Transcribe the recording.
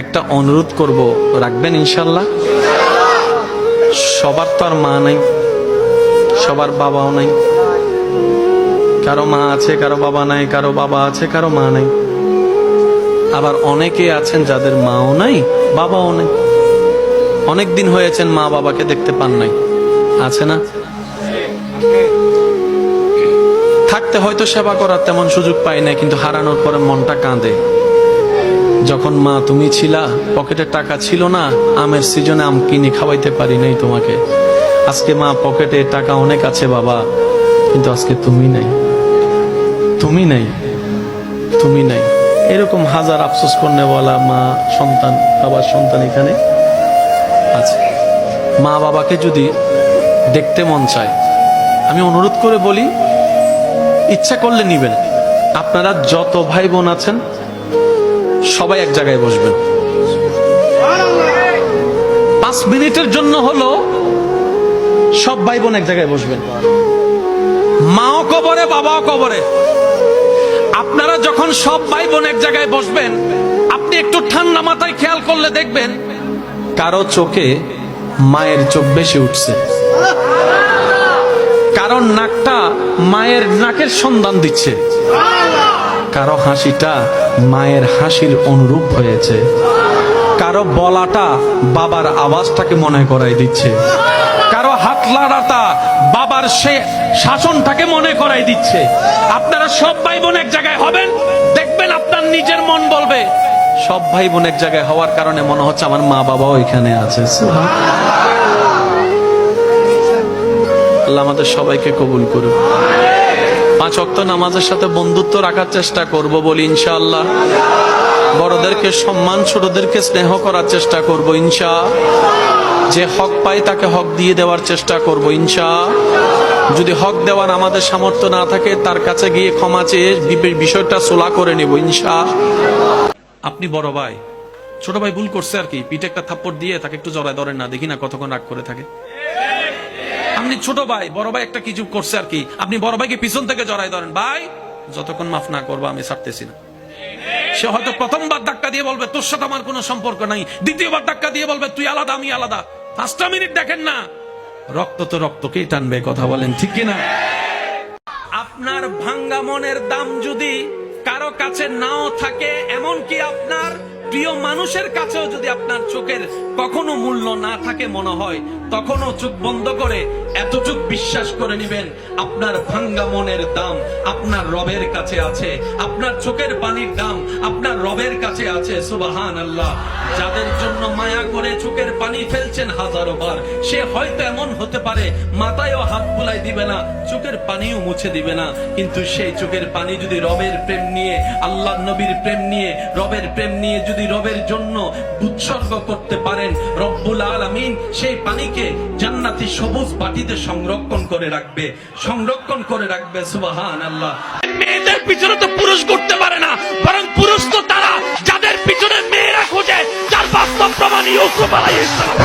একটা অনুরোধ করব, রাখবেন ইনশাল্লাহ? সবার তো আর মা নাই, সবার বাবাও নাই। কারও মা আছে, কারও বাবা নাই, কারও বাবা আছে, কারও মা নাই। আবার অনেকে আছেন যাদের মাও নাই, বাবাও নাই। অনেক দিন হয়েছেন মা বাবাকে দেখতে পান নাই। আছে না? থাকতে হয়তো সেবা করার তেমন সুযোগ পাই না কিন্তু হারানোর পরে মনটা কাঁদে। যখন মা তুমি ছিলা, পকেটে টাকা ছিল না, আমের সিজনে আম কিনে খাওয়াইতে পারি নাই তোমাকে। আজকে মা পকেটে টাকা অনেক আছে বাবা, কিন্তু আজকে তুমি নাই। তুমি নাই। তুমি নাই। এরকম হাজার আফসোস করনেওয়ালা মা, সন্তান, বাবার সন্তান এখানে আছে। মা বাবাকে যদি দেখতে মন চায়, আমি অনুরোধ করে বলি, ইচ্ছা করলে নিবেন। আপনারা যত ভাই বোন আছেন সবাই এক জায়গায় বসবেন। পাঁচ মিনিটের জন্য হলো সব ভাই বোন এক জায়গায় বসবেন। মাও কবরে, বাবাও কবরে। আপনারা যখন সব ভাই বোন এক জায়গায় বসবেন, আপনি একটু ঠান্ডা মাথায় খেয়াল করলে দেখবেন কারও চোখে মায়ের চোখ বেশি উঠছে। কারণ নাকটা মায়ের নাকের সন্ধান দিচ্ছে। কারও হাসিটা মায়ের হাসির অনুরূপ হয়েছে। কারও বলাটা বাবার আওয়াজটাকে মনে করাই দিচ্ছে। কারও হাত লাড়াটা বাবার সে শাসনটাকে মনে করাই দিচ্ছে। আপনারা সব ভাই বোন এক জায়গায় হবেন, দেখবেন আপনার নিজের মন বলবে। সব ভাই বোন এক জায়গায় হওয়ার কারণে মনে হচ্ছে আমার মা বাবাও এখানে আছে। আল্লাহ আমাদের সবাইকে কবুল করুন পাঁচ অক্ত নামাজের সাথে বন্ধুত্ব রাখার চেষ্টা করব বলি ইনশাআল্লাহ। বড়দেরকে সম্মান, ছোটদেরকে স্নেহ করার চেষ্টা করব ইনশা। যে হক পাই তাকে হক দিয়ে দেওয়ার চেষ্টা করব ইনশা। যদি হক দেওয়ার আমাদের সামর্থ্য না থাকে, তার কাছে গিয়ে ক্ষমা চেয়ে বিষয়টা সোলা করে নেব ইনশা। আপনি বড় ভাই, ছোট ভাই ভুল করছে আর কি, পিঠে একটা থাপ্পড় দিয়ে তাকে একটু জড়ায় ধরেন না, দেখি না কতক্ষণ রাগ করে থাকে। আপনি ছোট ভাই, বড় ভাই একটা কিছু করছে আর কি? আপনি বড় ভাইকে পিছন থেকে জড়াই ধরেন। ভাই, যতক্ষণ মাফ না করব, আমি ছাড়তেছি না। সে হয়তো প্রথমবার ধাক্কা দিয়ে বলবে, তোর সাথে আমার কোনো সম্পর্ক নাই। দ্বিতীয়বার ধাক্কা দিয়ে বলবে, তুই আলাদা, আমি আলাদা। পাঁচটা মিনিট দেখেন না। রক্ত তো রক্তকেই টানবে, কথা বলেন ঠিক কিনা? আপনার ভাঙ্গা মনের দাম যদি কারও কাছে নাও থাকে, এমনকি আপনার প্রিয় মানুষের কাছেও যদি আপনার চোখের কখনো মূল্য না থাকে মনে হয়, তখনও চোখ বন্ধ করে এতটুক বিশ্বাস করে নেবেন, আপনার ভাঙ্গা মনের দাম আপনার রবের কাছে আছে, আপনার চোখের পানির দাম আপনার রবের কাছে আছে সুবাহান আল্লাহ যাদের জন্য মায়া করে চোখের পানি ফেলছেন হাজারো বার, সে হয়তো এমন হতে পারে, মাথায়ও হাত বুলাই দিবে না, চোখের পানিও মুছে দিবে না, কিন্তু সেই চোখের পানি যদি রবের প্রেম নিয়ে, আল্লাহ নবীর প্রেম নিয়ে, রবের প্রেম নিয়ে যদি রবের জন্য উৎসর্গ করতে পারেন রব্বুল আলমিন সেই পানিকে জান্নাতি সবুজ বাটিতে সংরক্ষণ করে রাখবে, সংরক্ষণ করে রাখবে সুবাহান আল্লাহ মেয়েদের পিছনে তো পুরুষ করতে পারে না, বরং পুরুষ তো তারা, যাদের পিছনে মেয়েরা খোঁজে তার বাস্তব প্রমাণ ইউসুফ আলাইহিস সালাম।